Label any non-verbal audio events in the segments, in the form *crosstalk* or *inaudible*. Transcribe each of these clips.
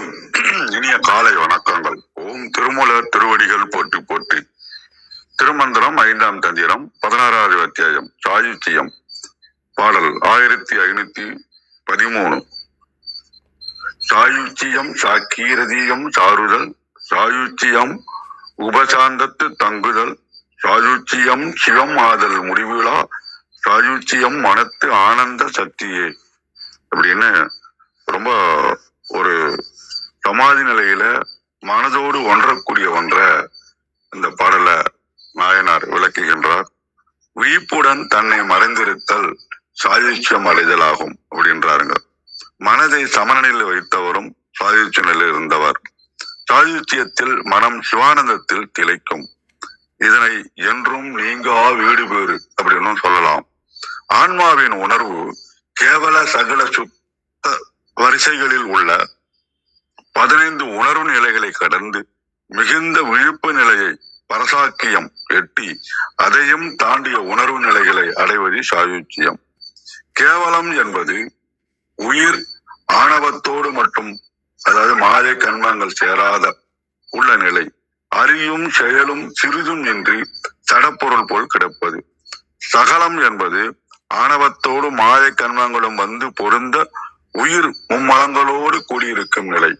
*clears throat* இனிய காலை வணக்கங்கள். ஓம் திருமூலர் திருவடிகள் போட்டு போட்டு திருமந்திரம் ஐந்தாம் தந்திரம் பதினாறாவது அத்தியாயம் சாயுச்சியம் பாடல் ஆயிரத்தி ஐநூத்தி பதிமூணு. சாயுச்சியம் சாக்கீரதியம் சாருதல் சாயுச்சியம் உபசாந்தத்து தங்குதல் சாயுச்சியம் சிவம் ஆதல் முடிவிழா சாயுச்சியம் மனத்து ஆனந்த சக்தியே. அப்படின்னு ரொம்ப ஒரு சமாதி நிலையில மனதோடு ஒன்றக்கூடிய ஒன்ற இந்த பாடல நாயனார் விளக்குகின்றார். விழிப்புடன் தன்னை மறைந்திருத்தல் சாயுச்சியம் அடைதலாகும் அப்படின்றாருங்க. மனதை சமநிலையில் வைத்தவரும் சாதிச்ச நிலையில் இருந்தவர். சாதித்யத்தில் மனம் சிவானந்தத்தில் திளைக்கும். இதனை என்றும் நீங்கா வீடு பேறு அப்படின்னு சொல்லலாம். ஆன்மாவின் உணர்வு கேவல சகல சுத்த வரிசைகளில் உள்ள பதினைந்து உணர்வு நிலைகளை கடந்து மிகுந்த விழுப்பு நிலையை பரசாக்கியம் எட்டி அதையும் தாண்டிய உணர்வு நிலைகளை அடைவது சாயுச்சியம். கேவலம் என்பது உயிர் ஆணவத்தோடு மட்டும் அதாவது மாயை கண்மங்கள் சேராத உள்ள நிலை அறியும் செயலும் சிறிதும் இன்றி சடப்பொருள் போல் கிடப்பது. சகலம் என்பது ஆணவத்தோடு மாய கண்மங்களும் வந்து பொருந்த உயிர் மும்மலங்களோடு கூடியிருக்கும் நிலை.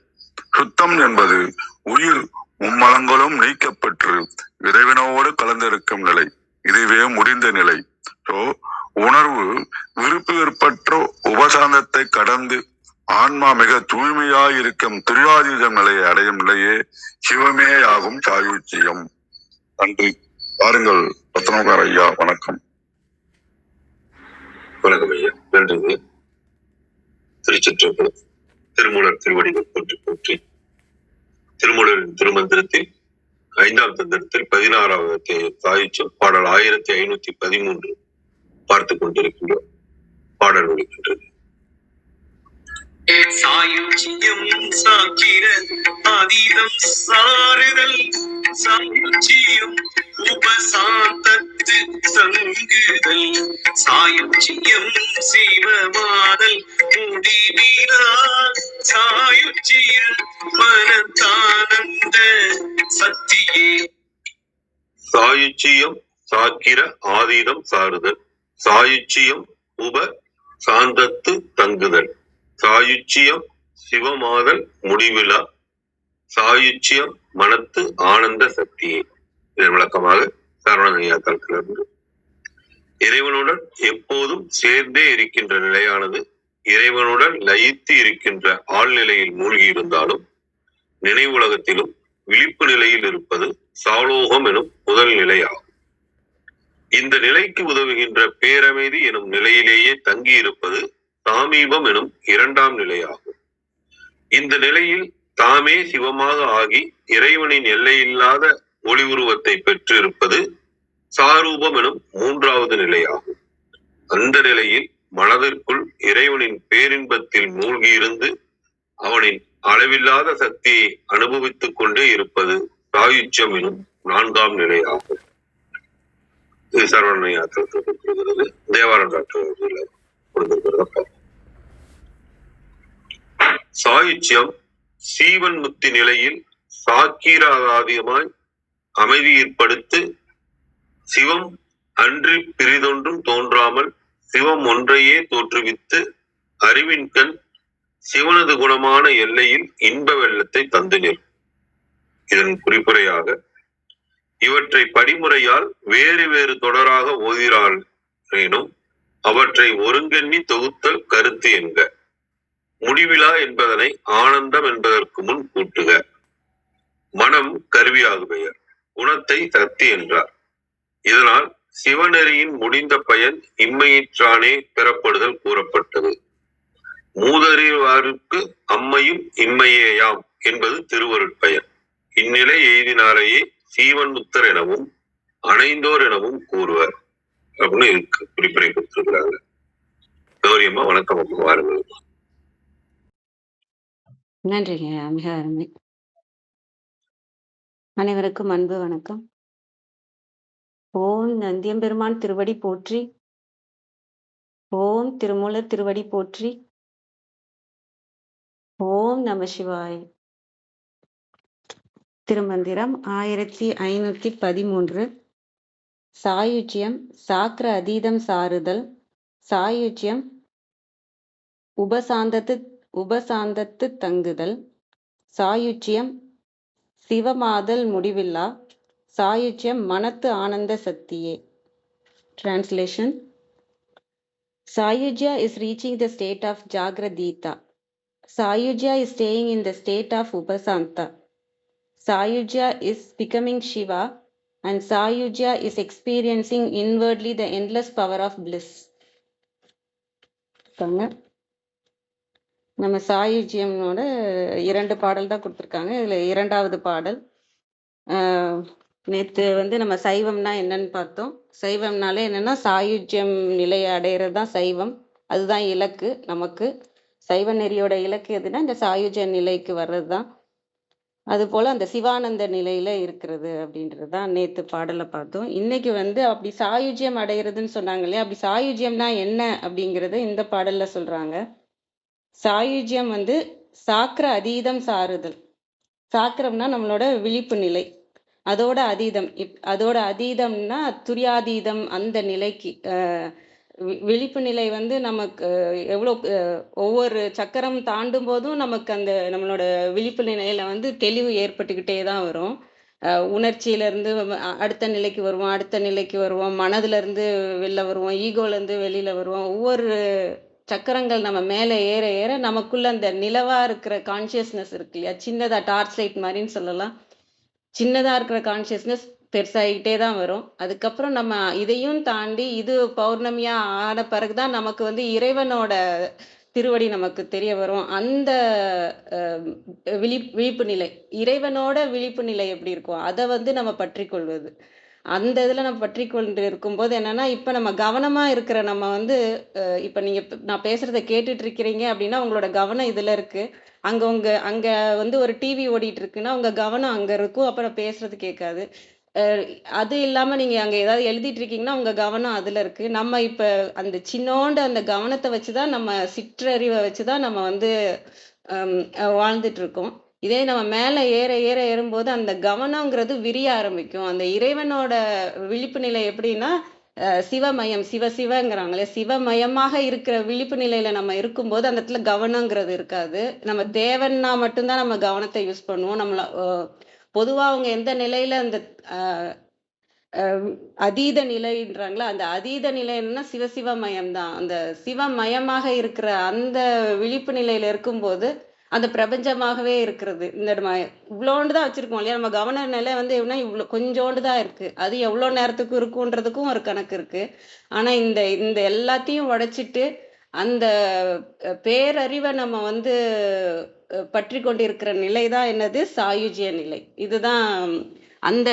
சுத்தம் என்பது உயிர் மும்மலங்களும் நீக்கப்பெற்று இறைவனோடு கலந்திருக்கும் நிலை. இதுவே முடிந்த நிலை. சோ உணர்வு விருப்பு வெறுப்பற்ற உபசாந்தத்தை கடந்து ஆன்மா மிக தூய்மையாயிருக்கும் திருவாதீதம் நிலையை அடையும் நிலையே சிவமே ஆகும் சாயுச்சியம். நன்றி. பாருங்கள் ரத்னகார் ஐயா வணக்கம். வணக்கம் ஐயா. திருச்சிற்றம்பலம். திருமூலர் திருவடிகள் போற்றி போற்றி. திருமூலரின் திருமந்திரத்தில் ஐந்தாம் தந்திரத்தில் பதினாறாவது அத்தியாயம் பாடல் ஆயிரத்தி ஐநூத்தி பதிமூன்று பார்த்து கொண்டிருக்கின்றோம். பாடல் ஒழிக்கின்றது சாயுச்சியம் சாக்கிர அதீதம் சாறுதல். சாயுச்சியம் உபசாந்தத்து தங்குதல் சாயுச்சியம் சிவமாதல் முடிவீரா சாயுச்சிய மனத்தானந்த சத்தியே சாயுச்சியம் சாக்கிர ஆதீதம் சாறுதல். சாயுச்சியம் உப சாந்தத்து தங்குதல் சாயுச்சியம் சிவமாதல் முடிவிழா சாயுச்சியம் மனத்து ஆனந்த சக்தியே. இதன் விளக்கமாக சரவணையா தளத்திலிருந்து இறைவனுடன் எப்போதும் சேர்ந்தே இருக்கின்ற நிலையானது இறைவனுடன் லயித்து இருக்கின்ற ஆழ்நிலையில் மூழ்கி இருந்தாலும் நினைவுலகத்திலும் விழிப்பு நிலையில் இருப்பது சாலோகம் எனும் முதல் நிலையாகும். இந்த நிலைக்கு உதவுகின்ற பேரமைதி எனும் நிலையிலேயே தங்கி இருப்பது தாமீபம் எனும் இரண்டாம் நிலையாகும். இந்த நிலையில் தாமே சிவமாக ஆகி இறைவனின் எல்லையில்லாத ஒளி உருவத்தை பெற்றிருப்பது சாரூபம் எனும் மூன்றாவது நிலையாகும். அந்த நிலையில் மனதிற்குள் இறைவனின் பேரின்பத்தில் மூழ்கியிருந்து அவனின் அளவில்லாத சக்தியை அனுபவித்துக் கொண்டே இருப்பது சாயுச்சம் எனும் நான்காம் நிலையாகும். இது சரவண யாத்திரத்தில் கொடுக்கிறது தேவாரம் டாக்டர் அவர்கள் கொடுத்திருக்கிறத? சாயுச்சியம் சீவன் முக்தி நிலையில் சாக்கீராதியமாய் அமைதியிற்படுத்து சிவம் அன்றி பிரிதொன்றும் தோன்றாமல் சிவம் ஒன்றையே தோற்றுவித்து அறிவின் கண் சிவனது குணமான எல்லையில் இன்ப வெள்ளத்தை தந்து நிற்கும் இதன் குறிப்புரையாக இவற்றை படிமுறையால் வேறு வேறு தொடராக ஓதிறாளேனும் அவற்றை ஒருங்கெண்ணி தொகுத்தல் கருத்து என்க. முடிவிலா என்பதனை ஆனந்தம் என்பதற்கு முன் கூட்டுக. மனம் கருவியாகு பெயர் குணத்தை தத்தி என்றார். இதனால் சிவநெறியின் முடிந்த பயன் இம்மையிற்றானே பெறப்படுதல் கூறப்பட்டது. மூதறிவாருக்கு அம்மையும் இம்மையேயாம் என்பது திருவருட்பயன் இந்நிலை எய்தினாரையே சீவன் முத்தர் எனவும் அணைந்தோர் எனவும் கூறுவர். அப்படின்னு இருக்கு. குறிப்பினை கொடுத்திருக்கிறாங்க கௌரியம்மா வணக்கம் அம்மா வாருங்கள். நன்றிங்க மிக அருமை. அனைவருக்கும் அன்பு வணக்கம். ஓம் நந்தியம்பெருமான் திருவடி போற்றி. ஓம் திருமூலர் திருவடி போற்றி. ஓம் நம சிவாய். திருமந்திரம் ஆயிரத்தி ஐநூத்தி பதிமூன்று. சாயுஜ்யம் சாக்கிர அதீதம் சாருதல் சாயுஜ்யம் உபசாந்தத்து உபசாந்தத்து தங்குதல் சாயுஜ்யம் சிவமாதல் முடிவில்லா சாயுஜ்யம் மனத்து ஆனந்த சக்தியே translation Sayujya is reaching the state of Jagratita Sayujya is staying in the state of Upashanta Sayujya is becoming Shiva and Sayujya is experiencing inwardly the endless power of bliss. நம்ம சாயுஜியம்னோட இரண்டு பாடல் தான் கொடுத்துருக்காங்க. இதுல இரண்டாவது பாடல் நேற்று வந்து நம்ம சைவம்னா என்னன்னு பார்த்தோம். சைவம்னாலே என்னன்னா சாயுஜ்யம் நிலையை அடையிறது தான் சைவம். அதுதான் இலக்கு நமக்கு. சைவ நெறியோட இலக்கு எதுனா இந்த சாயுஜ நிலைக்கு வர்றது தான். அது போல அந்த சிவானந்த நிலையில இருக்கிறது அப்படின்றது தான் நேத்து பாடலை பார்த்தோம். இன்னைக்கு வந்து அப்படி சாயுஜ்யம் அடையிறதுன்னு சொன்னாங்க இல்லையா? அப்படி சாயுஜ்யம்னா என்ன அப்படிங்கறது இந்த பாடல்ல சொல்றாங்க. சாயுஜ்யம் வந்து சாக்கிர அதீதம் சாருதல் சாக்கிரம்னா நம்மளோட விழிப்பு நிலை. அதோட அதீதம். இப் அதோட அதீதம்னா துரியாதீதம் அந்த நிலைக்கு விழிப்பு நிலை வந்து நமக்கு எவ்வளோ ஒவ்வொரு சக்கரம் தாண்டும் போதும் நமக்கு அந்த நம்மளோட விழிப்பு நிலையில வந்து தெளிவு ஏற்பட்டுக்கிட்டே தான் வரும். உணர்ச்சியிலேருந்து அடுத்த நிலைக்கு வருவோம் அடுத்த நிலைக்கு வருவோம் மனதுலேருந்து வெளில வருவோம் ஈகோலேருந்து வெளியில் வருவோம். ஒவ்வொரு சக்கரங்கள் நம்ம மேலே ஏற ஏற நமக்குள்ள அந்த நிலவாக இருக்கிற கான்சியஸ்னஸ் இருக்கு இல்லையா? சின்னதாக டார்ச் லைட் மாதிரின்னு சொல்லலாம். சின்னதாக இருக்கிற கான்சியஸ்னஸ் பெருசாகிட்டே தான் வரும். அதுக்கப்புறம் நம்ம இதையும் தாண்டி இது பௌர்ணமியாக ஆன பிறகுதான் நமக்கு வந்து இறைவனோட திருவடி நமக்கு தெரிய வரும். அந்த விழி விழிப்பு நிலை இறைவனோட விழிப்பு நிலை எப்படி இருக்கும் அதை வந்து நம்ம பற்றி கொள்வது அந்த இதில் நம்ம பற்றி கொண்டு இருக்கும்போது என்னன்னா இப்போ நம்ம கவனமாக இருக்கிற நம்ம வந்து இப்போ நீங்கள் நான் பேசுகிறத கேட்டுட்டு இருக்கிறீங்க அப்படின்னா உங்களோட கவனம் இதில் இருக்குது அங்கே உங்கள் அங்கே வந்து ஒரு டிவி ஓடிட்டு இருக்குன்னா உங்கள் கவனம் அங்கே இருக்கும். அப்புறம் பேசுறது கேட்காது. அது இல்லாமல் நீங்கள் அங்கே ஏதாவது எழுதிட்டு இருக்கீங்கன்னா உங்கள் கவனம் அதில் இருக்குது நம்ம இப்போ அந்த சின்னோண்டு அந்த கவனத்தை வச்சு தான் நம்ம சிற்றறிவை வச்சு தான் நம்ம வந்து ஹம், வாழ்ந்துட்டு இருக்கோம். இதே நம்ம மேலே ஏற ஏற ஏறும்போது அந்த கவனம்ங்கிறது விரிய ஆரம்பிக்கும். அந்த இறைவனோட விழிப்பு நிலை எப்படின்னா சிவமயம் சிவ சிவங்கிறாங்களே சிவமயமாக இருக்கிற விழிப்பு நிலையில நம்ம இருக்கும்போது அந்த இடத்துல கவனங்கிறது இருக்காது. நம்ம தேவன்னா மட்டும்தான் நம்ம கவனத்தை யூஸ் பண்ணுவோம். நம்மள பொதுவாக அவங்க எந்த நிலையில அந்த அதீத நிலைன்றாங்களா அந்த அதீத நிலைன்னா சிவசிவமயம் தான் அந்த சிவமயமாக இருக்கிற அந்த விழிப்பு நிலையில இருக்கும்போது அந்த பிரபஞ்சமாகவே இருக்கிறது. இந்த நம்ம இவ்வளோண்டு தான் வச்சிருக்கோம் இல்லையா? நம்ம கவன நிலை வந்து எப்படின்னா இவ்வளோ கொஞ்சோண்டு தான் இருக்கு. அது எவ்வளோ நேரத்துக்கு இருக்குன்றதுக்கும் ஒரு கணக்கு இருக்கு. ஆனா இந்த இந்த எல்லாத்தையும் உடைச்சிட்டு அந்த பேரறிவை நம்ம வந்து பற்றி கொண்டிருக்கிற நிலை தான் என்னது? சாயுஜிய நிலை. இதுதான் அந்த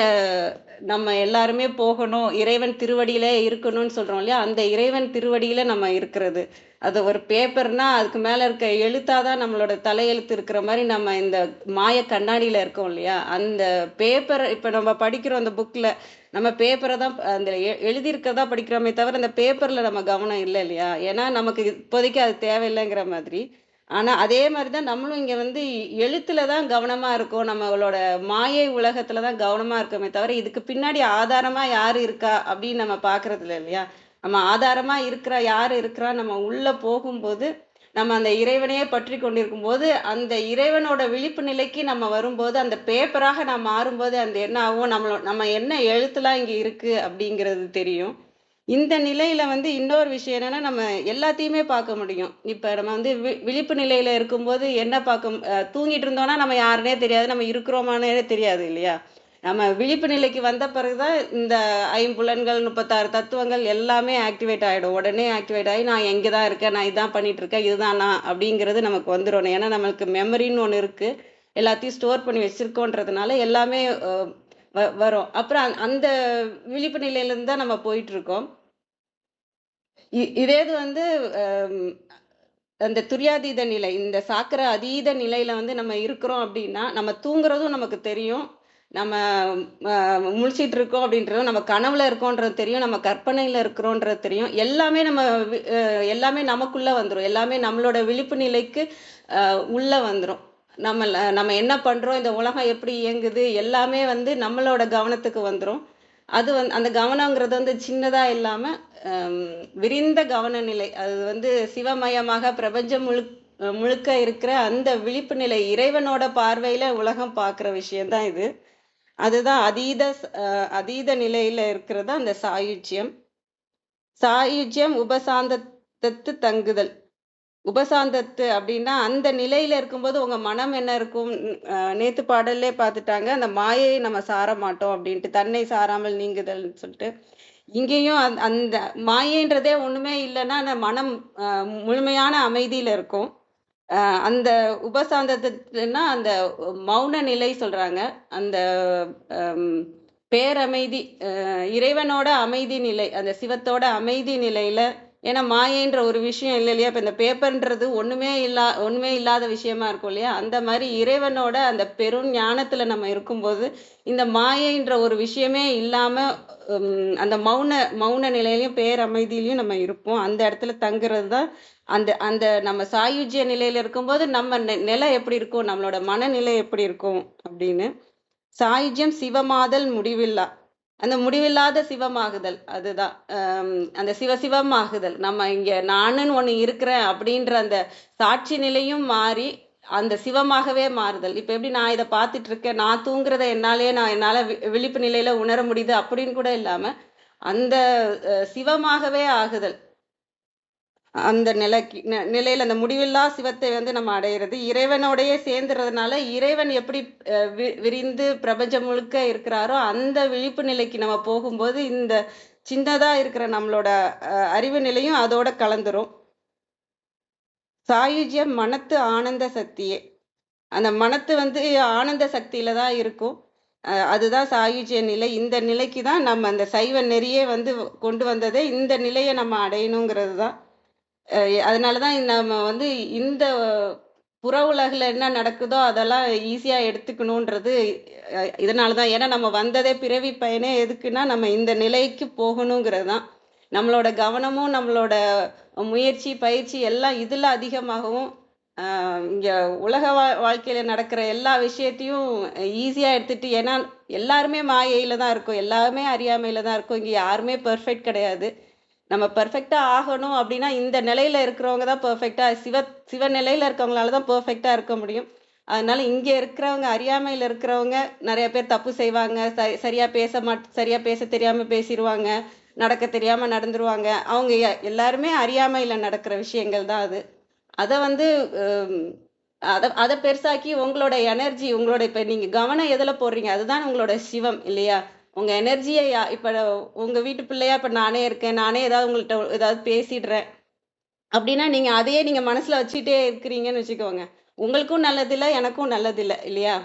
நம்ம எல்லாருமே போகணும். இறைவன் திருவடியில இருக்கணும்னு சொல்றோம் இல்லையா? அந்த இறைவன் திருவடியில நம்ம இருக்கிறது. அது ஒரு பேப்பர்னா அதுக்கு மேல இருக்க எழுத்தாதான் நம்மளோட தலையெழுத்து இருக்கிற மாதிரி நம்ம இந்த மாய கண்ணாடியில இருக்கோம் இல்லையா? அந்த பேப்பர் இப்ப நம்ம படிக்கிறோம் அந்த புக்ல நம்ம பேப்பரை தான் அந்த எ- எழுதியிருக்கிறதா படிக்கிறோமே தவிர அந்த பேப்பர்ல நம்ம கவனம் இல்லை இல்லையா? ஏன்னா நமக்கு இப்போதைக்கு அது தேவையில்லைங்கிற மாதிரி. ஆனால் அதே மாதிரி தான் நம்மளும் இங்கே வந்து எழுத்தில் தான் கவனமாக இருக்கோம். நம்மளோட மாயை உலகத்தில் தான் கவனமாக இருக்கோமே தவிர இதுக்கு பின்னாடி ஆதாரமாக யார் இருக்கா அப்படின்னு நம்ம பாக்குறது இல்லை இல்லையா? நம்ம ஆதாரமாக இருக்கிற யார் இருக்கிறா நம்ம உள்ளே போகும்போது நம்ம அந்த இறைவனையே பற்றி கொண்டிருக்கும் போது அந்த இறைவனோட விழிப்பு நிலைக்கு நம்ம வரும்போது அந்த பேப்பராக நான் மாறும்போது அந்த என்ன ஆகும் நம்மளோ நம்ம என்ன எழுத்துலாம் இங்கே இருக்குது அப்படிங்கிறது தெரியும். இந்த நிலையில வந்து இன்னொரு விஷயம் என்னன்னா நம்ம எல்லாத்தையுமே பார்க்க முடியும். இப்போ நம்ம வந்து வி- விழிப்பு நிலையில இருக்கும்போது என்ன பார்க்க தூங்கிட்டு இருந்தோம்னா நம்ம யாருனே தெரியாது நம்ம இருக்கிறோமானே தெரியாது இல்லையா? நம்ம விழிப்பு நிலைக்கு வந்த பிறகுதான் இந்த ஐம்புலன்கள் முப்பத்தாறு தத்துவங்கள் எல்லாமே ஆக்டிவேட் ஆகிடும் உடனே ஆக்டிவேட் ஆகி நான் எங்கே தான் இருக்கேன் நான் இதான் பண்ணிகிட்ருக்கேன் இதுதான் நான் அப்படிங்கிறது நமக்கு வந்துடும் ஏன்னா நம்மளுக்கு மெமரின்னு ஒன்று இருக்குது எல்லாத்தையும் ஸ்டோர் பண்ணி வச்சுருக்கோன்றதுனால எல்லாமே வ- வரும். அப்புறம் அந்த- அந்த விழிப்பு நிலையிலேருந்து தான் நம்ம போயிட்டுருக்கோம். இதே இது வந்து அந்த துரியாதீத நிலை இந்த சாக்கர அதீத நிலையில வந்து நம்ம இருக்கிறோம் அப்படின்னா நம்ம தூங்குறதும் நமக்கு தெரியும். நம்ம முழிச்சிட்டு இருக்கோம் அப்படின்றதும் நம்ம கனவுல இருக்கோன்றது தெரியும் நம்ம கற்பனையில இருக்கிறோன்றது தெரியும். எல்லாமே நம்ம வி- எல்லாமே நமக்குள்ள வந்துடும் எல்லாமே நம்மளோட விழிப்பு நிலைக்கு உள்ள வந்துடும் நம்ம நம்ம என்ன பண்றோம் இந்த உலகம் எப்படி இயங்குது எல்லாமே வந்து நம்மளோட கவனத்துக்கு வந்துடும் அது வந்து அந்த கவனங்கிறது வந்து சின்னதாக இல்லாமல் விரிந்த கவன நிலை அது வந்து சிவமயமாக பிரபஞ்சம் முழு முழுக்க இருக்கிற அந்த விழிப்பு நிலை இறைவனோட பார்வையில் உலகம் பார்க்குற விஷயந்தான் இது. அதுதான் அதீத அதீத நிலையில் இருக்கிறது அந்த சாயுஜ்யம். சாயுஜ்யம் உபசாந்தத்து தங்குதல். உபசாந்தத்து அப்படின்னா அந்த நிலையில இருக்கும்போது உங்க மனம் என்ன இருக்கும்? நேத்து பாடல்லே பார்த்துட்டாங்க அந்த மாயையை நம்ம சார மாட்டோம் அப்படின்ட்டு தன்னை சாராமல் நீங்குதல்னு சொல்லிட்டு. இங்கேயும் அந்த- அந்த மாயைன்றதே ஒண்ணுமே இல்லைன்னா அந்த மனம் முழுமையான அமைதியில இருக்கும். அந்த உபசாந்தத்துனா அந்த மௌன நிலை சொல்றாங்க. அந்த பேரமைதி இறைவனோட அமைதி நிலை அந்த சிவத்தோட அமைதி நிலையில ஏன்னா மாயைன்ற ஒரு விஷயம் இல்லை இல்லையா? இப்போ இந்த பேப்பர்ன்றது ஒன்றுமே இல்லா ஒன்றுமே இல்லாத விஷயமா இருக்கும் இல்லையா? அந்த மாதிரி இறைவனோட அந்த பெரும் ஞானத்தில் நம்ம இருக்கும்போது இந்த மாயைன்ற ஒரு விஷயமே இல்லாமல் அந்த மௌன மௌன நிலையிலையும் பேரமைதியிலையும் நம்ம இருப்போம். அந்த இடத்துல தங்குறது தான் அந்த அந்த நம்ம சாயுஜ்ய நிலையில் இருக்கும்போது நம்ம நெ- நிலை எப்படி இருக்கும்? நம்மளோட மனநிலை எப்படி இருக்கும் அப்படின்னு. சாயுஜ்யம் சிவமாதல் முடிவில்லா. அந்த முடிவில்லாத சிவமாகுதல் அதுதான். அந்த சிவ சிவமாகுதல். நம்ம இங்க நானுன்னு ஒன்று இருக்கிறேன் அப்படின்ற அந்த சாட்சி நிலையும் மாறி அந்த சிவமாகவே மாறுதல். இப்போ எப்படி நான் இதை பார்த்துட்டு இருக்கேன்? நான் தூங்குறத என்னாலே நான் என்னால் வி- விழிப்பு நிலையில உணர முடியுது அப்படின்னு கூட இல்லாமல் அந்த சிவமாகவே ஆகுதல். அந்த நிலைக்கு நிலையில் அந்த முடிவில்லா சிவத்தை வந்து நம்ம அடையிறது. இறைவனோடையே சேர்ந்துறதுனால இறைவன் எப்படி வி- விரிந்து பிரபஞ்சம் முழுக்க இருக்கிறாரோ அந்த விழிப்பு நிலைக்கு நம்ம போகும்போது இந்த சின்னதா இருக்கிற நம்மளோட அறிவு நிலையும் அதோட கலந்துரும். சாயுஜ்யம் மனத்து ஆனந்த சக்தியே. அந்த மனத்து வந்து ஆனந்த சக்தியில தான் இருக்கும். அதுதான் சாயுஜ்ய நிலை. இந்த நிலைக்கு தான் நம்ம அந்த சைவ நெறியே வந்து கொண்டு வந்ததே. இந்த நிலையை நம்ம அடையணுங்கிறது தான். அதனால தான் நம்ம வந்து இந்த புற உலகில் என்ன நடக்குதோ அதெல்லாம் ஈஸியாக எடுத்துக்கணுன்றது இதனால தான் ஏன்னா நம்ம வந்ததே பிறவி பயனே எதுக்குன்னா நம்ம இந்த நிலைக்கு போகணுங்கிறது தான் நம்மளோட கவனமும் நம்மளோட முயற்சி பயிற்சி எல்லாம் இதில் அதிகமாகவும் இங்கே உலக வா- வாழ்க்கையில் நடக்கிற எல்லா விஷயத்தையும் ஈஸியாக எடுத்துட்டு ஏன்னா எல்லாருமே மாயையில் தான் இருக்கும். எல்லாருமே அறியாமையில் தான் இருக்கும். இங்கே யாருமே பெர்ஃபெக்ட் கிடையாது. நம்ம பெர்ஃபெக்டா ஆகணும் அப்படின்னா இந்த நிலையில இருக்கிறவங்க தான் பெர்ஃபெக்டா சிவ சிவ நிலையில இருக்கவங்களால தான் பெர்ஃபெக்டா இருக்க முடியும். அதனால இங்க இருக்கிறவங்க அறியாமையில இருக்கிறவங்க நிறைய பேர் தப்பு செய்வாங்க ச- சரியா பேச மாட் சரியா பேச தெரியாம பேசிடுவாங்க நடக்க தெரியாம நடந்துருவாங்க. அவங்க எ- எல்லாருமே அறியாமையில நடக்கிற விஷயங்கள் தான் அது. அதை வந்து அதை அதை பெருசாக்கி உங்களோட எனர்ஜி உங்களோட இப்போ நீங்கள் கவனம் எதில் போடுறீங்க? அதுதான் உங்களோட சிவம் இல்லையா? உங்க எனர்ஜியை இப்ப உங்க வீட்டு பிள்ளையா இப்ப நானே இருக்கேன். நானே ஏதாவது உங்கள்கிட்ட ஏதாவது பேசிடுறேன். அப்படின்னா நீங்க அதையே நீங்க மனசுல வச்சுட்டே இருக்கிறீங்கன்னு வச்சுக்கோங்க. உங்களுக்கும் நல்லதில்லை எனக்கும் நல்லதில்லை இல்லையா?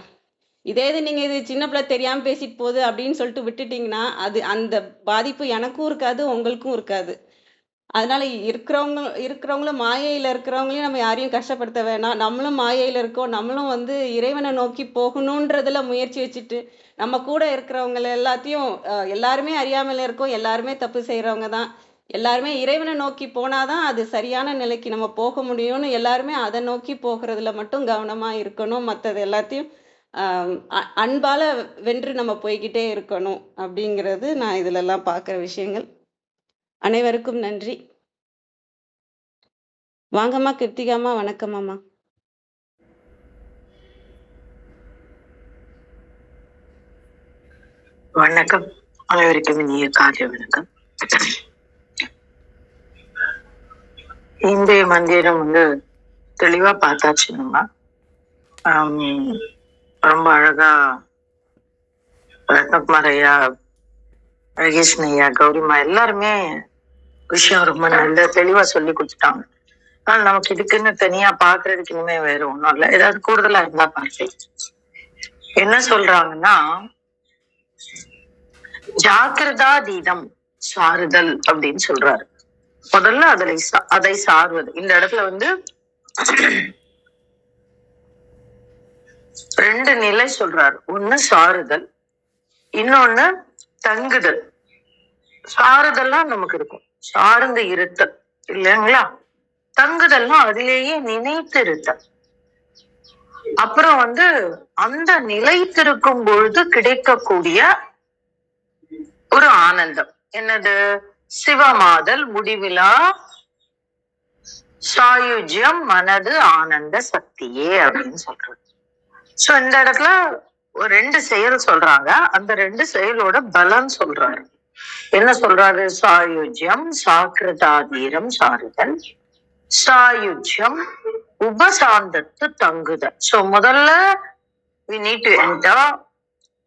இதே இது நீங்க இது சின்ன பிள்ளை தெரியாம பேசிட்டு போகுது அப்படின்னு சொல்லிட்டு விட்டுட்டீங்கன்னா அது அந்த பாதிப்பு எனக்கும் இருக்காது உங்களுக்கும் இருக்காது. அதனால இருக்கிறவங்க இருக்கிறவங்களும் மாயையில் இருக்கிறவங்களையும் நம்ம யாரையும் கஷ்டப்படுத்த வேணாம். நம்மளும் மாயையில் இருக்கோம். நம்மளும் வந்து இறைவனை நோக்கி போகணுன்றதுல முயற்சி வச்சுட்டு நம்ம கூட இருக்கிறவங்கள எல்லாத்தையும் எல்லாருமே அறியாமல் இருக்கோம். எல்லாருமே தப்பு செய்கிறவங்க தான். எல்லாருமே இறைவனை நோக்கி போனாதான் அது சரியான நிலைக்கு நம்ம போக முடியும்னு எல்லாருமே அதை நோக்கி போகிறதுல மட்டும் கவனமாக இருக்கணும். மற்றது எல்லாத்தையும் அன்பால் அன்பால வென்று நம்ம போய்கிட்டே இருக்கணும். அப்படிங்கிறது நான் இதுலெல்லாம் பார்க்குற விஷயங்கள். அனைவருக்கும் நன்றி. வாங்கம்மா கிருத்திகாம்மா வணக்கம்மா வணக்கம். அனைவருக்கும் இனிய காலை வணக்கம். இந்திய மந்திரம் வந்து தெளிவா பார்த்தாச்சு நம்ம ரொம்ப அழகா ரத்னகுமார் ஐயா கௌரிமா எல்லாருமே விஷயம் ரொம்ப நல்ல தெளிவா சொல்லி கொடுத்துட்டாங்க. ஆனால் நமக்கு இதுக்குன்னு தனியா பாக்குறதுக்கு இனிமே வேற ஒண்ணும் இல்லை. ஏதாவது கூடுதலா இருந்தா பார்த்து என்ன சொல்றாங்கன்னா ஜாக்கிரதா தீதம் சாருதல் அப்படின்னு சொல்றாரு. முதல்ல அதை சா- அதை சார்வது இந்த இடத்துல வந்து ரெண்டு நிலை சொல்றாரு. ஒண்ணு சாருதல் இன்னொன்னு தங்குதல். சாறுதல்லாம் நமக்கு இருக்கும். சார்ந்து இருத்தல் இல்லைங்களா? தங்குதல்லாம் அதிலேயே நினைத்து இருத்தல் அப்புறம் வந்து அந்த நிலைத்திருக்கும் பொழுது கிடைக்கக்கூடிய ஒரு ஆனந்தம். என்னது? சிவமாதல் முடிவிலா சாயுஜ்யம் மனது ஆனந்த சக்தியே அப்படின்னு சொல்றது. சோ இந்த இடத்துல ஒரு ரெண்டு செயல் சொல்றாங்க. அந்த ரெண்டு செயலோட பலன் சொல்றாரு. என்ன சொல்றாரு? சாயுஜ்யம் சாக்கிரதாதீரம் சாருதன் சாயுஜ்யம் உபசாந்தத்து தங்குதல். சோ முதல்ல we need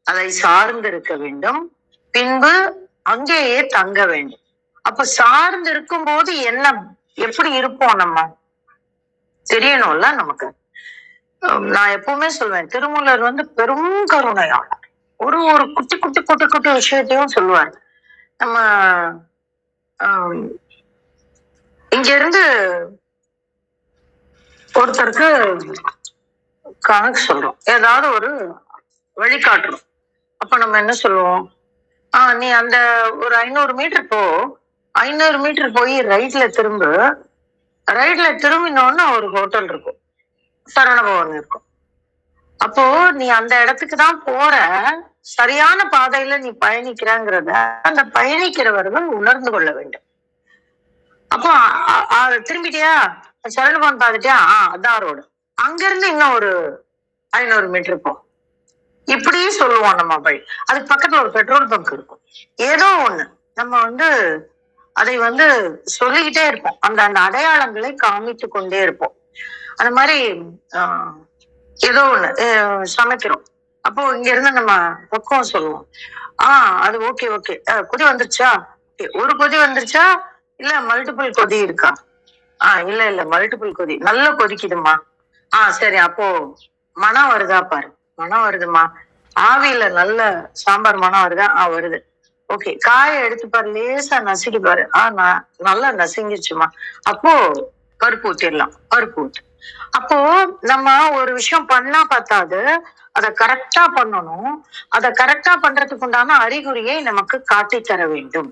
அதை சார்ந்து இருக்க வேண்டும். பின்பு அங்கேயே தங்க வேண்டும். அப்ப சார்ந்து இருக்கும் போது என்ன எப்படி இருப்போம் நம்ம? தெரியணும்ல நமக்கு? நான் எப்பவுமே சொல்வேன் திருமூலர் வந்து பெரும் கருணையாளர். ஒரு ஒரு குட்டி குட்டி குட்டி குட்டி விஷயத்தையும் சொல்லுவார். நம்ம இங்க இருந்து ஒருத்தருக்கு கணக்கு சொல்றோம். ஏதாவது ஒரு வழிகாட்டுறோம் அப்ப நம்ம என்ன சொல்லுவோம்? ஆஹ் நீ அந்த ஒரு ஐநூறு மீட்டர் போ. ஐநூறு மீட்டர் போய் ரைட்ல திரும்ப. ரைட்ல திரும்பினோன்னு ஒரு ஹோட்டல் இருக்கும். சரணபவன் இருக்கும். அப்போ நீ அந்த இடத்துக்கு தான் போற. சரியான பாதையில நீ பயணிக்கிறங்கிறத அந்த பயணிக்கிறவர்கள் உணர்ந்து கொள்ள வேண்டும். அப்போ அ- அ- திரும்பிட்டியா? சரணபவன் பார்த்துட்டியா? ஆ அதான் ரோடு. அங்கிருந்து இன்னும் ஒரு ஐநூறு மீட்டர் இருக்கும். இப்படியே சொல்லுவோம் நம்ம வழி. அதுக்கு பக்கத்துல ஒரு பெட்ரோல் பங்க் இருக்கும். ஏதோ ஒண்ணு. நம்ம வந்து அதை வந்து சொல்லிக்கிட்டே இருப்போம். அந்த அந்த அடையாளங்களை காமித்து கொண்டே இருப்போம். அந்த மாதிரி ஆஹ், ஏதோ ஒண்ணு சமைக்கிறோம். அப்போ இங்க இருந்து நம்ம பக்குவம் சொல்லுவோம். ஆஹ் அது ஓகே ஓகே கொதி வந்துருச்சா? ஒரு கொதி வந்துருச்சா? இல்ல மல்டிபிள் கொதி இருக்கா? ஆஹ் இல்ல இல்ல மல்டிபிள் கொதி. நல்லா கொதிக்குதுமா ஆஹ் சரி அப்போ மனம் வருதா பாரு. மனம் வருதுமா ஆவியில நல்ல சாம்பார் மனம் வருதா? ஆ வருது. ஓகே காயை எடுத்து பாரு லேசா நசுக்கி பாரு. ஆ நான் நல்லா நசுங்கிச்சுமா அப்போ பருப்பு ஊத்திடலாம். பருப்பு ஊத்து. அப்போ நம்ம ஒரு விஷயம் பண்ணா பார்த்தாது அதை கரெக்டா பண்ணணும். அதை கரெக்டா பண்றதுக்கு உண்டான அறிகுறியை நமக்கு காட்டி தர வேண்டும்.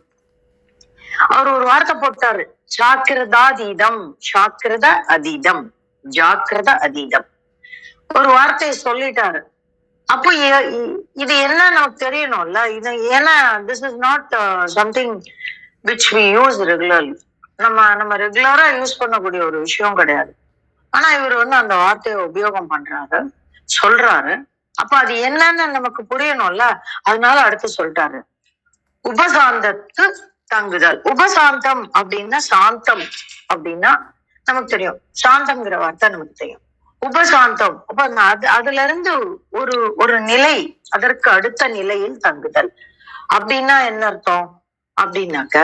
அவர் ஒரு வார்த்தை போட்டாரு. ஜாக்கிரதாதீதம் ஜாக்கிரத அதீதம். ஜாக்கிரத அதீதம். ஒரு வார்த்தையை சொல்லிட்டாரு. அப்போ இது என்ன நமக்கு தெரியணும்ல? இது ஏன்னா this is not something which we use regularly நம்ம நம்ம ரெகுலரா யூஸ் பண்ணக்கூடிய ஒரு விஷயம் கிடையாது. ஆனா இவர் வந்து அந்த வார்த்தையை உபயோகம் பண்றாரு சொல்றாரு. அப்ப அது என்னன்னு நமக்கு புரியணும்ல. அதனால அடுத்து சொல்லிட்டாரு உபசாந்தத்து தங்குதல். உபசாந்தம் அப்படின்னா சாந்தம் அப்படின்னா நமக்கு தெரியும். சாந்தம்ங்கிற வார்த்தை நமக்கு தெரியும். உபசாந்தம். அப்ப அது அதுல இருந்து ஒரு ஒரு நிலை அதற்கு அடுத்த நிலையில் தங்குதல். அப்படின்னா என்ன அர்த்தம்? அப்படின்னாக்க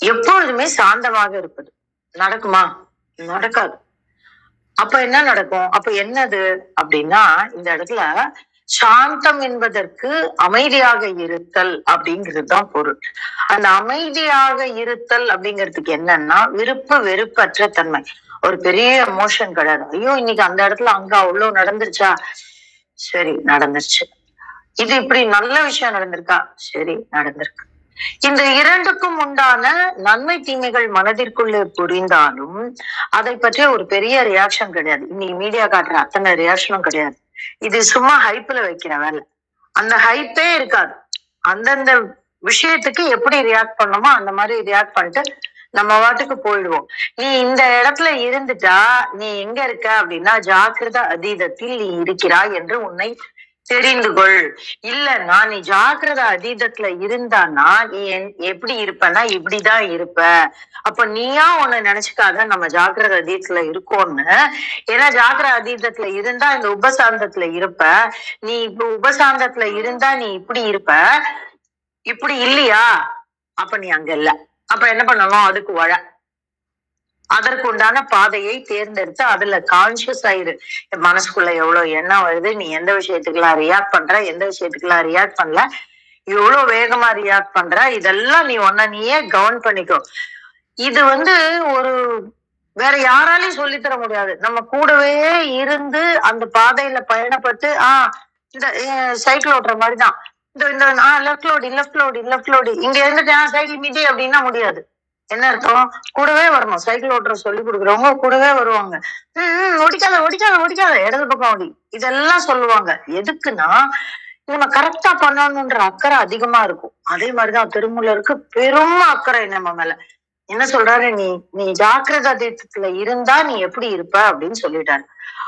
எப்பொழுதுமே சாந்தமாக இருப்பது. நடக்குமா? நடக்காது. அப்ப என்ன நடக்கும்? அப்ப என்னது? அப்படின்னா இந்த இடத்துல சாந்தம் என்பதற்கு அமைதியாக இருத்தல் அப்படிங்கிறது தான் பொருள். அந்த அமைதியாக இருத்தல் அப்படிங்கிறதுக்கு என்னன்னா விருப்பு வெறுப்பற்ற தன்மை. ஒரு பெரிய எமோஷன் கிடையாது. ஐயோ இன்னைக்கு அந்த இடத்துல அங்க அவ்வளவு நடந்துருச்சா? சரி நடந்துருச்சு. இது இப்படி நல்ல விஷயம் நடந்திருக்கா? சரி நடந்திருக்கு. இந்த இரண்டுக்கும் உண்டான நன்மை தீமைகள் மனதிற்குள்ளே புரிந்தாலும் அதை பற்றிய ஒரு பெரிய ரியாக்ஷன் கிடையாது. இன்னைக்கு மீடியா காட்டுற அத்தனை ரியாக்ஷனும் கிடையாது. இது சும்மா ஹைப்ல வைக்கிற வேலை அந்த ஹைப்பே இருக்காது. அந்தந்த விஷயத்துக்கு எப்படி ரியாக்ட் பண்ணணுமோ அந்த மாதிரி ரியாக்ட் பண்ணிட்டு நம்ம வாட்டுக்கு போயிடுவோம். நீ இந்த இடத்துல இருந்துட்டா நீ எங்க இருக்க அப்படின்னா ஜாக்கிரத அதீதத்தில் நீ இருக்கிறாய் என்று உன்னை தெரிந்து கொள். இல்லன்னா நீ ஜாகிரத அதீதத்துல இருந்தான்னா நீ என்- எப்படி இருப்பனா இப்படிதான் இருப்ப அப்ப நீயா உன்னை நினைச்சுக்காத நம்ம ஜாக்கிரத அதீதத்துல இருக்கோம்னு ஏன்னா ஜாக்கிரத அதீதத்துல இருந்தா இந்த உபசாந்தத்துல இருப்ப. நீ இப்ப உபசாந்தத்துல இருந்தா நீ இப்படி இருப்ப. இப்படி இல்லையா? அப்ப நீ அங்க இல்ல. அப்ப என்ன பண்ணணும்? அதுக்கு வழ. அதற்கு உண்டான பாதையை தேர்ந்தெடுத்து அதுல கான்சியஸ் ஆயிரு மனசுக்குள்ள எவ்வளவு எண்ணம் வருது நீ எந்த விஷயத்துக்கெல்லாம் ரியாக்ட் பண்ற எந்த விஷயத்துக்கெல்லாம் ரியாக்ட் பண்ணல எவ்வளவு வேகமா ரியாக்ட் பண்ற இதெல்லாம் நீ ஒன்ன நீயே கவன் பண்ணிக்கோ. இது வந்து ஒரு வேற யாராலையும் சொல்லித்தர முடியாது. நம்ம கூடவே இருந்து அந்த பாதையில பயணப்பட்டு ஆஹ் இந்த சைக்கிள் ஓட்டுற மாதிரிதான். இந்த இந்த ஆ லெஃப்ட் லோடி லெஃப்ட் லோடி லெஃப்ட் லோடி இங்க இருந்துட்டு சைக்கிள் மிதி அப்படின்னா முடியாது. என்ன அர்த்தம்? கூடவே வரணும். சைக்கிள் ஓட்டுற சொல்லி கொடுக்குறவங்க கூடவே வருவாங்க. ஹம் ஓடிக்காத ஒடிக்காத ஓடிக்காத இடது பக்கம் ஓடி. இதெல்லாம் சொல்லுவாங்க. எதுக்குன்னா நம்ம கரெக்டா பண்ணணுன்ற அக்கறை அதிகமா இருக்கும். அதே மாதிரிதான் திருமூலருக்கு பெரும் அக்கறை நம்ம மேல. என்ன சொல்றாரு? நீ நீ ஜாக்கிரதா தீர்த்தத்துல இருந்தா நீ எப்படி இருப்ப அப்படின்னு சொல்லிட்டாரு.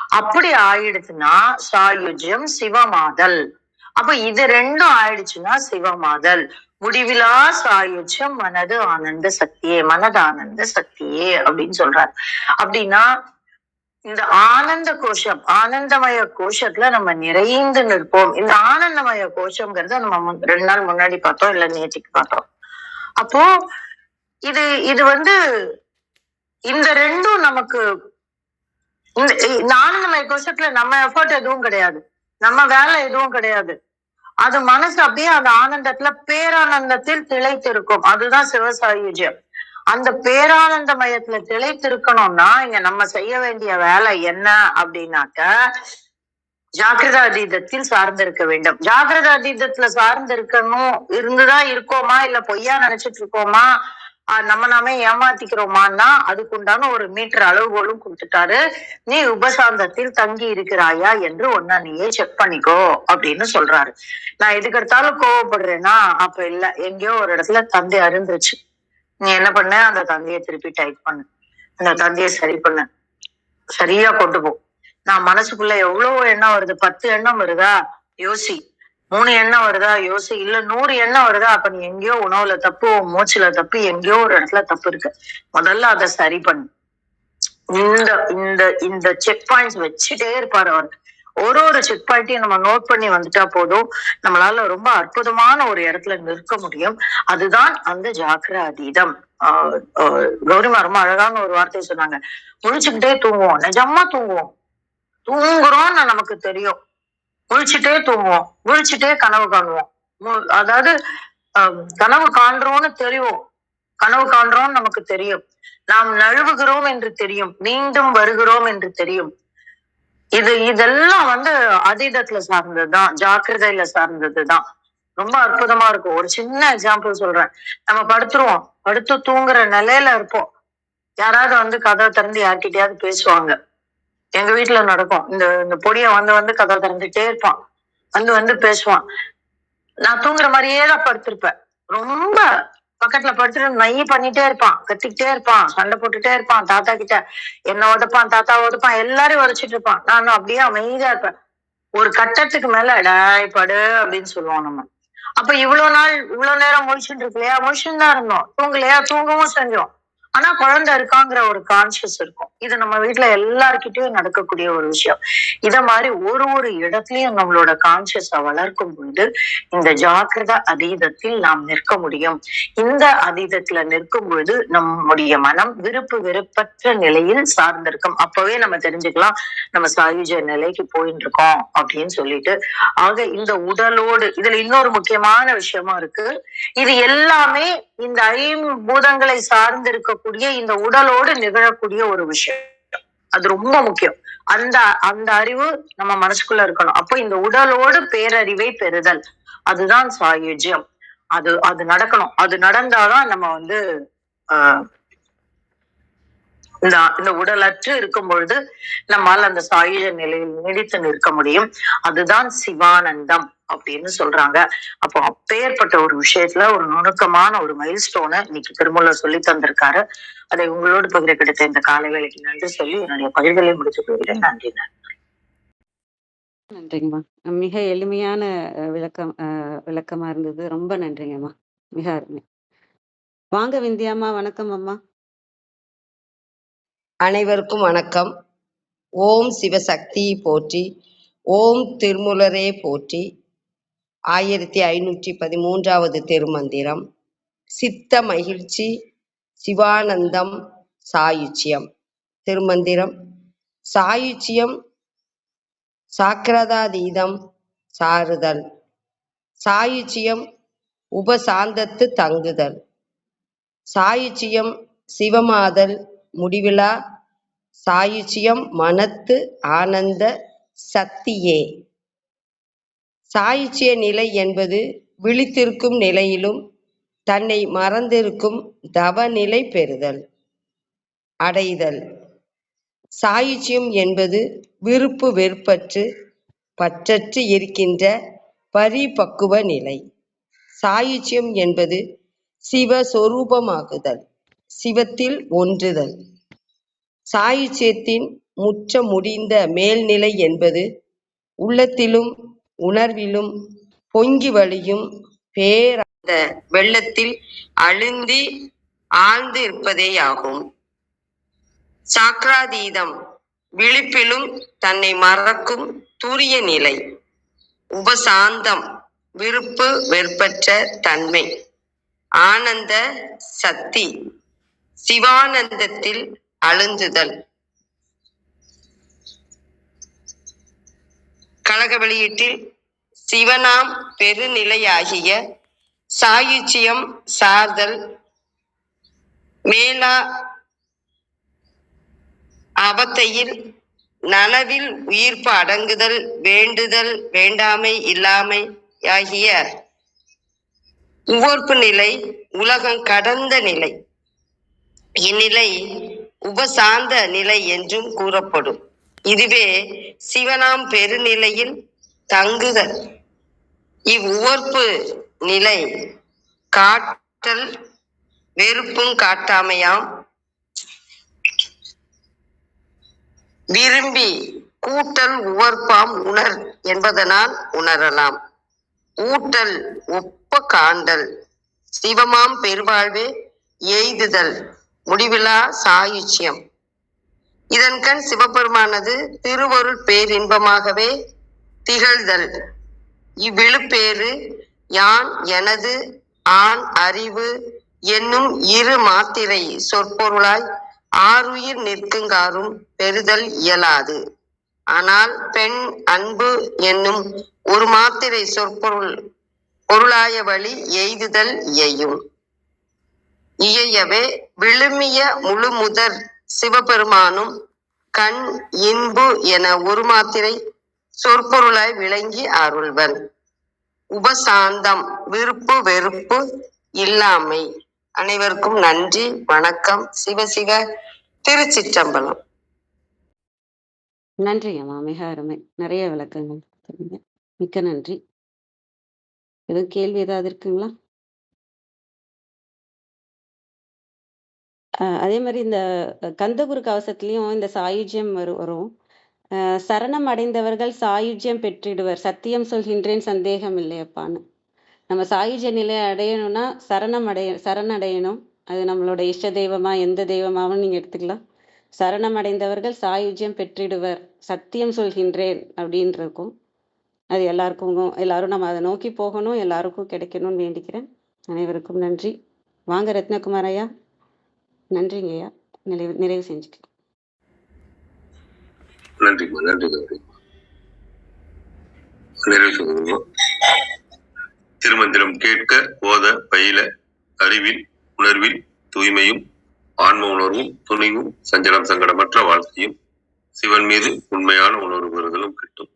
அப்படி ஆயிடுச்சுன்னா சாயுஜ்யம் சிவமாதல். அப்ப இது ரெண்டும் ஆயிடுச்சுன்னா சிவமாதல். முடிவிலா சாயுஜம் மனது ஆனந்த சக்தியே மனது ஆனந்த சக்தியே அப்படின்னு சொல்றாரு. அப்படின்னா இந்த ஆனந்த கோஷம் ஆனந்தமய கோஷத்துல நம்ம நிறைந்து நிற்போம். இந்த ஆனந்தமய கோஷம்ங்கிறத நம்ம ரெண்டு நாள் முன்னாடி பார்த்தோம் இல்ல நேற்றுக்கு பார்த்தோம். அப்போ இது இது வந்து இந்த ரெண்டும் நமக்கு இந்த இந்த ஆனந்தமய கோஷத்துல நம்ம எஃபர்ட் எதுவும் கிடையாது. நம்ம வேலை எதுவும் கிடையாது. அது மனசு அப்படியே அந்த ஆனந்தத்துல பேரானந்தத்தில் திளைத்திருக்கும். அதுதான் சிவசாயுஜ்யம். அந்த பேரானந்த மயத்துல திளைத்திருக்கணும்னா இங்க நம்ம செய்ய வேண்டிய வேலை என்ன அப்படின்னாக்க ஜாக்கிரதா அதீதத்தில் சார்ந்திருக்க வேண்டும். ஜாக்கிரதா அதீதத்துல சார்ந்து இருக்கணும் இருந்துதான் இருக்கோமா இல்ல பொய்யா நினைச்சிட்டு இருக்கோமா நம்ம நாமே ஏமாத்திக்கிறோமான்னா அதுக்குண்டான ஒரு மீட்டர் அளவுகோலும் கொடுத்துட்டாரு. நீ உபசாந்தத்தில் தங்கி இருக்கிறாயா என்று ஒன்னா நீயே செக் பண்ணிக்கோ அப்படின்னு சொல்றாரு. நான் எதுக்கு எடுத்தாலும் கோவப்படுறேன்னா அப்ப இல்ல எங்கேயோ ஒரு இடத்துல தந்தை அருந்துருச்சு நீ என்ன பண்ண? அந்த தந்தையை திருப்பி டைப் பண்ணு. அந்த தந்தையை சரி பண்ணு. சரியா கொண்டு போ. நான் மனசுக்குள்ள எவ்வளவு எண்ணம் வருது. பத்து எண்ணம் வருதா? யோசி. மூணு எண்ணம் வருதா? யோசி இல்ல நூறு எண்ணம் வருதா? அப்ப நீ எங்கேயோ உணவுல தப்பு மூச்சுல தப்பு எங்கேயோ ஒரு இடத்துல தப்பு இருக்கு. முதல்ல அதை சரி பண்ணு. இந்த இந்த இந்த செக் பாயிண்ட்ஸ் வச்சுட்டே இருப்பாரு அவர். ஒரு ஒரு செக் பாயிண்ட்டையும் நம்ம நோட் பண்ணி வந்துட்டா போதும். நம்மளால ரொம்ப அற்புதமான ஒரு இடத்துல நிற்க முடியும். அதுதான் அந்த ஜாக்கிர அதீதம். ஆஹ் கௌரிமா ரொம்ப அழகான ஒரு வார்த்தையை சொன்னாங்க. முழிச்சுக்கிட்டே தூங்குவோம். நிஜமா தூங்குவோம். தூங்குறோம்னு நமக்கு தெரியும். முழிச்சுட்டே தூங்குவோம். முழிச்சுட்டே கனவு காணுவோம். அதாவது கனவு காண்றோம்னு தெரியும். கனவு காண்றோம்னு நமக்கு தெரியும். நாம் நழுவுகிறோம் என்று தெரியும். மீண்டும் வருகிறோம் என்று தெரியும். இது இதெல்லாம் வந்து அதீதத்துல சார்ந்ததுதான். ஜாக்கிரதையில சார்ந்ததுதான். ரொம்ப அற்புதமா இருக்கும். ஒரு சின்ன எக்ஸாம்பிள் சொல்றேன். நம்ம படுத்துருவோம். படுத்து தூங்குற நிலையில இருப்போம். யாராவது வந்து கதவை திறந்து யார்கிட்டயாவது பேசுவாங்க. எங்க வீட்டுல நடக்கும். இந்த இந்த பொடிய வந்து வந்து கதை திறந்துட்டே இருப்பான். வந்து வந்து பேசுவான். நான் தூங்குற மாதிரியே தான் படுத்திருப்பேன். ரொம்ப பக்கத்துல படுத்துட்டு நை பண்ணிட்டே இருப்பான். கத்திக்கிட்டே இருப்பான். சண்டை போட்டுட்டே இருப்பான். தாத்தா கிட்ட என்ன உதைப்பான் தாத்தா உதைப்பான் எல்லாரையும் உரைச்சிட்டு இருப்பான். நானும் அப்படியே அமைதியா இருப்பேன். ஒரு கட்டத்துக்கு மேல டாய் படு அப்படின்னு சொல்லுவோம் நம்ம. அப்ப இவ்வளவு நாள் இவ்வளவு நேரம் முழிச்சுட்டு இருக்கலையா? முழிச்சுட்டு தான் இருந்தோம். தூங்கலையா? தூங்கவும் செஞ்சோம். ஆனா குழந்தை இருக்காங்கிற ஒரு கான்சியஸ் இருக்கும். இது நம்ம வீட்டுல எல்லார்கிட்டயும் நடக்கக்கூடிய ஒரு விஷயம். இத மாதிரி ஒரு ஒரு இடத்துலயும் நம்மளோட கான்சியஸ வளர்க்கும் பொழுது இந்த ஜாக்கிரத அதீதத்தில் நாம் நிற்க முடியும். இந்த அதீதத்துல நிற்கும் பொழுது நம்முடைய மனம் விருப்பு வெறுப்பற்ற நிலையில் சார்ந்திருக்கும். அப்பவே நம்ம தெரிஞ்சுக்கலாம் நம்ம சாயுஜ நிலைக்கு போயிட்டு இருக்கோம் அப்படின்னு சொல்லிட்டு. ஆக இந்த உடலோடு இதுல இன்னொரு முக்கியமான விஷயமா இருக்கு. இது எல்லாமே இந்த ஐம்பூதங்களை சார்ந்திருக்க இருக்கக்கூடிய இந்த உடலோடு நிகழக்கூடிய ஒரு விஷயம். அது ரொம்ப முக்கியம். அந்த அந்த அறிவு நம்ம மனசுக்குள்ள இருக்கணும். அப்போ இந்த உடலோடு பேரறிவை பெறுதல். அதுதான் சாயுஜ்யம் அது அது நடக்கணும். அது நடந்தாதான் நம்ம வந்து ஆஹ் இந்த இந்த உடலற்று இருக்கும் பொழுது நம்மால் அந்த சாயுஜ நிலையில் நீடித்து நிற்க முடியும். அதுதான் சிவானந்தம். அப்படின்னு சொல்றாங்க. அப்போ அப்பேற்பட்ட ஒரு விஷயத்துல ஒரு நுணுக்கமான ஒரு மைல் ஸ்டோனை இன்னைக்கு திருமூலர் சொல்லி தந்திருக்காரு. அதை உங்களோடு பகிர கிடைத்த இந்த காலை வேலைக்கு நன்றி சொல்லி என்னுடைய பகிர்தலை முடித்துக் கொள்கிறேன். நன்றி நன்றி. நன்றிங்கம்மா. மிக எளிமையான விளக்கம் விளக்கமா இருந்தது. ரொம்ப நன்றிங்கம்மா. மிக அருமை. வாங்க விந்தியாம்மா வணக்கம் அம்மா. அனைவருக்கும் வணக்கம். ஓம் சிவசக்தி போற்றி ஓம் திருமுலரே போற்றி ஆயிரத்தி ஐநூற்றி பதிமூன்றாவது திருமந்திரம். சித்த மகிழ்ச்சி சிவானந்தம் சாயுச்சியம். திருமந்திரம் சாயுச்சியம் சாக்கிரதாதீதம் சாருதல் சாயுச்சியம் உபசாந்தத்து தங்குதல். சாயுச்சியம் சிவமாதல் முடிவிலா. சாயுச்சியம் மனத்து ஆனந்த சக்தியே சாயிச்சிய நிலை என்பது விழித்திருக்கும் நிலையிலும் தன்னை மறந்திருக்கும் தவநிலை பெறுதல். அடைதல். சாயிச்சியம் என்பது விருப்பு வெறுப்பற்று பற்றற்று இருக்கின்ற பரிபக்குவ நிலை. சாயிச்சியம் என்பது சிவஸ்வரூபமாகுதல் சிவத்தில் ஒன்றுதல். சாயிச்சியத்தின் முற்ற முடிந்த மேல்நிலை என்பது உள்ளத்திலும் உணர்விலும் பொங்கி வழியும் பேராந்த வெள்ளத்தில் அழுந்தி ஆழ்ந்து இருப்பதேயாகும் சாக்ராதீதம் விழிப்பிலும் தன்னை மறக்கும் துரிய நிலை. உபசாந்தம் விருப்பு வெறுப்பற்ற தன்மை. ஆனந்த சக்தி சிவானந்தத்தில் அழுந்துதல். கழக வெளியீட்டில் சிவனாம் பெருநிலையாகிய சாயுச்சியம் சார்தல் மேலா அவத்தையில் நனவில் உயிர்ப்பு அடங்குதல் வேண்டுதல் வேண்டாமை இல்லாமை ஆகிய உவர்ப்பு நிலை உலகம் கடந்த நிலை. இந்நிலை உபசார்ந்த நிலை என்றும் கூறப்படும். இதுவே சிவனாம் பெருநிலையில் தங்குதல். இவ்வுவர்ப்பு நிலை காட்டல் வெறுப்பும் காட்டாமையாம். விரும்பி கூட்டல் உவர்ப்பாம் உணர் என்பதனால் உணரலாம். ஊட்டல் ஒப்ப காண்டல் சிவமாம் பெருவாழ்வே எய்துதல் முடிவிலா சாயுச்சியம். இதன்கண் சிவபெருமானது திருவருள் பேரின்பமாகவே திகழ்தல். இவ்விழுப்பேறு யான் எனது ஆண் அறிவு என்னும் இரு மாத்திரை சொற்பொருளாய் ஆறுயிர் நிற்குங்காரும் பெறுதல் இயலாது. ஆனால் பெண் அன்பு என்னும் ஒரு மாத்திரை சொற்பொருள் பொருளாய வழி எய்துதல் இயையும். இயையவே விழுமிய முழுமுதற் சிவபெருமானும் கண் இன்பு என ஒரு மாத்திரை சொற்பொருளாய் விளங்கி அருள்வன். உபசாந்தம் விருப்பு வெறுப்பு இல்லாமை. அனைவருக்கும் நன்றி வணக்கம். சிவசிவ திருச்சிற்றம்பலம். நன்றி அம்மா மிக அருமை. நிறைய விளக்கங்கள் கொடுத்தீங்க. மிக்க நன்றி. எதுவும் கேள்வி ஏதாவது இருக்குங்களா? அதே மாதிரி இந்த கந்தகுரு கவசத்திலையும் இந்த சாயுஜ்யம் வரும் வரும். சரணம் அடைந்தவர்கள் சாயுஜ்யம் பெற்றிடுவர். சத்தியம் சொல்கின்றேன் சந்தேகம் இல்லையப்பான்னு நம்ம சாயுஜ்ய நிலை அடையணும்னா சரணம் அடைய சரணடையணும். அது நம்மளோட இஷ்ட தெய்வமா எந்த தெய்வமாவும் நீங்க எடுத்துக்கலாம். சரணம் அடைந்தவர்கள் சாயுஜ்யம் பெற்றிடுவர். சத்தியம் சொல்கின்றேன் அப்படின்னு இருக்கும். அது எல்லாருக்கும் எல்லாரும் நம்ம அதை நோக்கி போகணும் எல்லாருக்கும் கிடைக்கணும்னு வேண்டிக்கிறேன். அனைவருக்கும் நன்றி. வாங்க ரத்னகுமார் ஐயா. நன்றிங்க ஐயா. நிறைவு நிறைவு செஞ்சுக்கலாம். நன்றிம்மா நன்றி கௌரி நிறைவு திருமந்திரம் கேட்க ஓத பயில அறிவில் உணர்வில் தூய்மையும் ஆன்ம உணர்வும் துணிவும் சஞ்சலம் சங்கடமற்ற வாழ்க்கையும் சிவன் மீது உண்மையான உணர்வு பெறுதலும் கிட்டும்.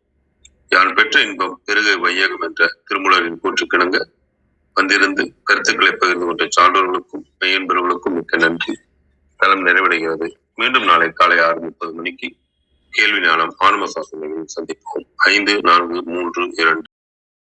யான் பெற்ற இன்பம் பெருக வையகம் என்ற திருமூலரின் கூற்றுக்கிணங்க வந்திருந்து கருத்துக்களை பகிர்ந்து கொண்ட சான்றோர்களுக்கும் மெய்யன்பர்களுக்கும் மிக்க நன்றி. தளம் நிறைவடைகிறது. மீண்டும் நாளை காலை ஆறு முப்பது மணிக்கு கேள்வி ஞானம் ஆன்ம சாசனங்களில் சந்திப்போம் ஐந்து நான்கு மூன்று இரண்டு.